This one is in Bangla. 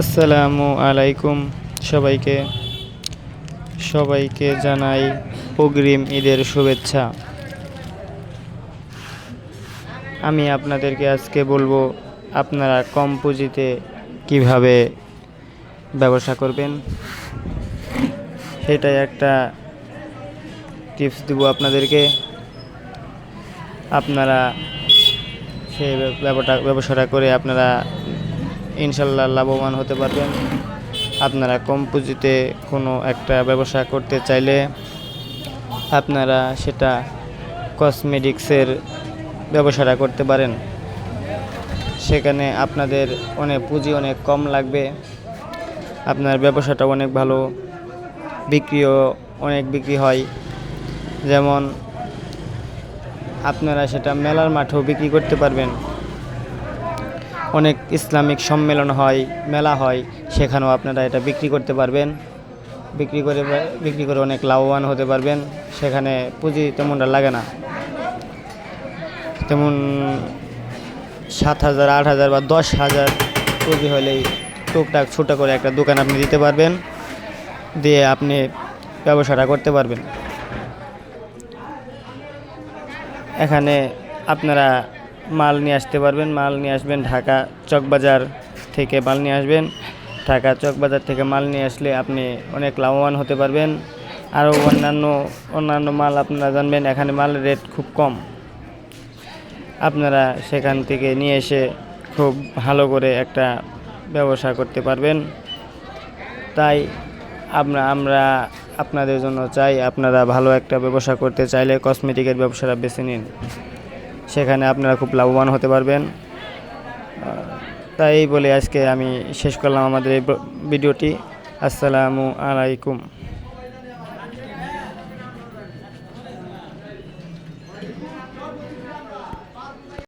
আসসালামু আলাইকুম সবাইকে। সবাইকে জানাই অগ্রিম ঈদের শুভেচ্ছা। আমি আপনাদেরকে আজকে বলব, আপনারা কম পুঁজিতে কীভাবে ব্যবসা করবেন? সেটাই একটা টিপস দেব আপনাদেরকে। আপনারা সেই ব্যবটা ব্যবসাটা করে আপনারা ইনশাল্লাহ লাভবান হতে পারবেন। আপনারা কম পুঁজিতে কোনো একটা ব্যবসা করতে চাইলে আপনারা সেটা কসমেটিক্সের ব্যবসাটা করতে পারেন। সেখানে আপনাদের অনেক পুঁজি অনেক কম লাগবে। আপনার ব্যবসাটা অনেক ভালো, বিক্রিও অনেক বিক্রি হয়। যেমন আপনারা সেটা মেলার মাঠেও বিক্রি করতে পারবেন। অনেক ইসলামিক সম্মেলন হয়, মেলা হয়, সেখানেও আপনারা এটা বিক্রি করতে পারবেন। বিক্রি করে বিক্রি করে অনেক লাভবান হতে পারবেন। সেখানে পুঁজি তেমনটা লাগে না। তেমন সাত হাজার, আট হাজার বা দশ হাজার পুঁজি হলেই টুকটাক ছোটো করে একটা দোকান আপনি দিতে পারবেন, দিয়ে আপনি ব্যবসাটা করতে পারবেন। এখানে আপনারা মাল নিয়ে আসতে পারবেন। মাল নিয়ে আসবেন ঢাকা চকবাজার থেকে মাল নিয়ে আসবেন। ঢাকা চকবাজার থেকে মাল নিয়ে আসলে আপনি অনেক লাভবান হতে পারবেন। আরও অন্যান্য অন্যান্য মাল আপনারা জানবেন, এখানে মালের রেট খুব কম। আপনারা সেখান থেকে নিয়ে এসে খুব ভালো করে একটা ব্যবসা করতে পারবেন। তাই আমরা আমরা আপনাদের জন্য চাই, আপনারা ভালো একটা ব্যবসা করতে চাইলে কসমেটিকের ব্যবসাটা বেছে নিন। সেখানে আপনারা খুব লাভবান হতে পারবেন। তাই বলে আজকে আমি শেষ করলাম আমাদের এই ভিডিওটি। আসসালামু আলাইকুম।